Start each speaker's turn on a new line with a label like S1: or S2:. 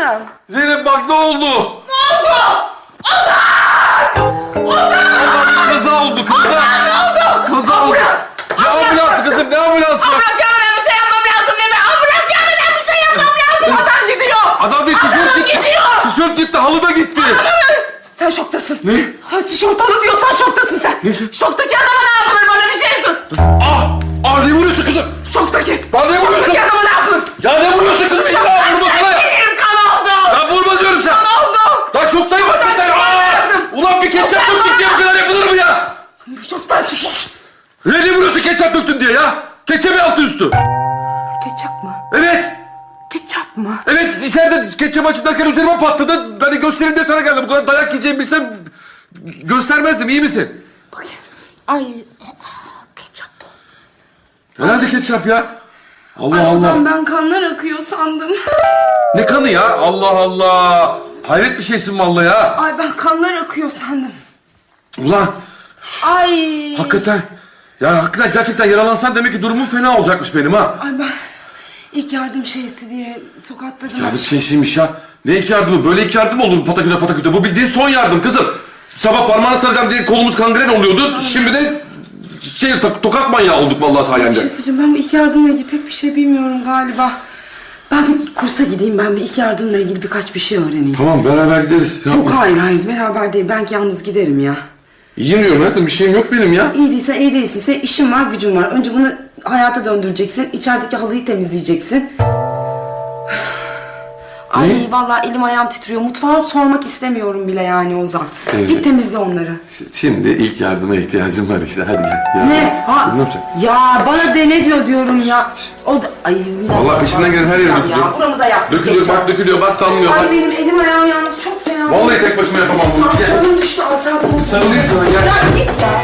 S1: Ozan.
S2: Zeynep bak ne oldu?
S1: Ne oldu? Ozan! Ozan!
S2: Kaza oldu kaza.
S1: Ozan ne oldu?
S2: Kaza oldu.
S1: Ambulans!
S2: Ne ambulansı kızım ne ambulansı?
S1: Ambulans gelmeden bir şey yapmam lazım değil mi? Ambulans gelmeden bir şey yapmam lazım. Adam gidiyor.
S2: Adam değil
S1: Adam
S2: tişört gitti.
S1: gidiyor.
S2: Tişört gitti halı da gitti.
S1: Sen şoktasın.
S2: Ne?
S1: Ha, tişört alı diyorsan şoktasın sen.
S2: Ne şey?
S1: Şoktaki adama ne yapılır bana bir şey sor.
S2: Ah! Ah ne vuruyorsun kızım?
S1: Şoktaki.
S2: Bana ne vuruyorsun?
S1: Şoktaki adama ne yapılır?
S2: Ya ne vuruyorsun kızım? Ya
S1: Şoktaki
S2: vurma sana ya.
S1: elim kan oldu.
S2: Ya vurma diyorum sen.
S1: Kan oldu.
S2: Lan şoktayım bak
S1: Şoktan
S2: bir tane.
S1: çıkmam
S2: Aa!
S1: lazım.
S2: Ulan bir ketçap
S1: Şoktan
S2: döktük diye bu kadar yapılır mı ya?
S1: Şoktan çıkma.
S2: Ne diye vuruyorsun ketçap döktün diye ya? Ketçap altı üstü.
S1: Ketçap mı?
S2: Evet.
S1: Ketçap mı?
S2: Evet içeride ketçap açılarken üzerime patladı. Ben de göstereyim diye sana geldim. Bu kadar dayak yiyeceğimi bilsem göstermezdim. İyi misin?
S1: Bakayım. Ay. Ketçap.
S2: Herhalde ketçap ya. Allah
S1: Ay
S2: Allah.
S1: Ozan ben kanlar akıyor sandım.
S2: Ne kanı ya? Allah Allah. Hayret bir şeysin vallahi ya.
S1: Ay ben kanlar akıyor sandım.
S2: Ulan
S1: Ay.
S2: hakikaten. Ya hakikaten gerçekten yaralansan demek ki durumum fena olacakmış benim ha.
S1: Ay ben ilk yardım şeysi diye tokatladım.
S2: Ya bir şeysiymiş ya. Ne ilk yardımı? Böyle ilk yardım olur pataküte pataküte. Bu bildiğin son yardım kızım. Sabah parmağını saracağım diye kolumuz kangren oluyordu. Şimdi de şey to- tokat manyağı olduk vallahi
S1: Bir
S2: sayende.
S1: şey söyleyeceğim ben bu ilk yardımla ilgili pek bir şey bilmiyorum galiba. Ben bir kursa gideyim ben bir ilk yardımla ilgili birkaç bir şey öğreneyim.
S2: Tamam beraber gideriz. Ya,
S1: Yok hayır hayır beraber değil ben yalnız giderim ya.
S2: İyiyim diyorum hayatım bir şeyim yok benim ya.
S1: İyi değilsen iyi değilsin. Senin işin var gücün var. Önce bunu hayata döndüreceksin. İçerideki halıyı temizleyeceksin. Ay
S2: Ne?
S1: vallahi elim ayağım titriyor. Mutfağa sormak istemiyorum bile yani Ozan.
S2: Evet.
S1: Git temizle onları.
S2: Şimdi ilk yardıma ihtiyacım var işte hadi gel. Ya.
S1: Ne? Ha?
S2: Ne yapacağım?
S1: Ya bana de ne diyor diyorum ya. Ozan... Ay bir dakika.
S2: Vallahi peşinden gelen her yere
S1: Ya,
S2: dökülüyor.
S1: buramı da yaptık.
S2: Dökülüyor
S1: geçen.
S2: bak dökülüyor bak damlıyor
S1: Ay
S2: bak.
S1: benim elim ayağım yalnız çok fena.
S2: Vallahi tek başıma yapamam bunu. Gel.
S1: Tansiyonum düştü asabım.
S2: Sarılayım sana gel.
S1: Ya git ya.